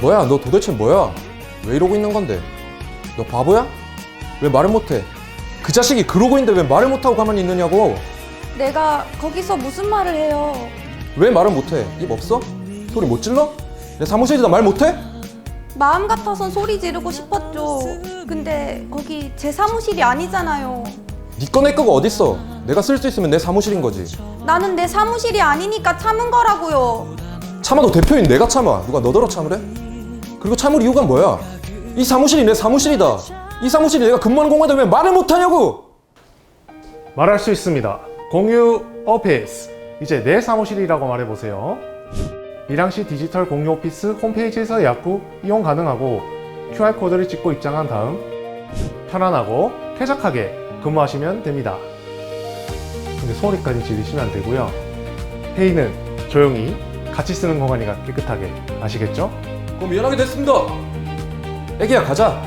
뭐야, 너 도대체 뭐야? 왜 이러고 있는 건데? 너 바보야? 왜 말을 못해? 그 자식이 그러고 있는데 왜 말을 못하고 가만히 있느냐고? 내가 거기서 무슨 말을 해요? 왜 말을 못해? 입 없어? 소리 못 질러? 내 사무실에다 말 못해? 마음 같아선 소리 지르고 싶었죠. 근데 거기 제 사무실이 아니잖아요. 니꺼 내 거가 어딨어? 내가 쓸 수 있으면 내 사무실인 거지. 나는 내 사무실이 아니니까 참은 거라고요. 참아도 대표인 내가 참아. 누가 너더러 참으래? 그리고 참을 이유가 뭐야? 이 사무실이 내 사무실이다. 이 사무실이 내가 근무하는 공간인데 왜 말을 못하냐고! 말할 수 있습니다. 공유 오피스. 이제 내 사무실이라고 말해보세요. 밀양시 디지털 공유 오피스 홈페이지에서 예약 후 이용 가능하고 QR코드를 찍고 입장한 다음 편안하고 쾌적하게 근무하시면 됩니다. 근데 소리까지 지르시면 안 되고요. 회의는 조용히 같이 쓰는 공간이가 깨끗하게 아시겠죠? 그럼 미안하게 됐습니다. 애기야 가자.